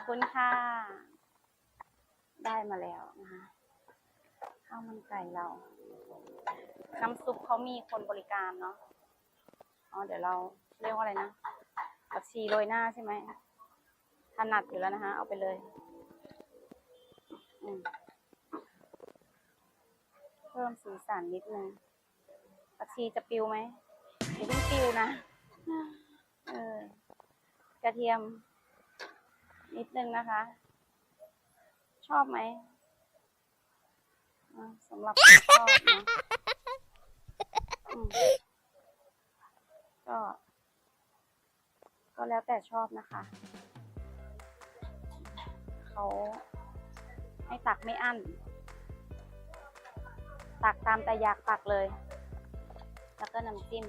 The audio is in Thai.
อบคุณค่ะ ได้มาแล้วนะคะข้าวมันไก่เรา น้ำซุปเขามีคนบริการเนาะอ๋อเดี๋ยวเราเรียกว่าอะไรนะผักชีโรยหน้าใช่ไหมถนัดอยู่แล้วนะคะ เอาไปเลยเพิ่มสีสันนิดนึงผักชีจะปิวไหมอย่าเพิ่งปิวนะเออกระเทียม นิดนึงนะคะ ชอบไหมสำหรับชอบนะก็ ก็แล้วแต่ชอบนะคะ เขาให้ตักไม่อั้น ตักตามแต่อยากตักเลย แล้วก็น้ำจิ้ม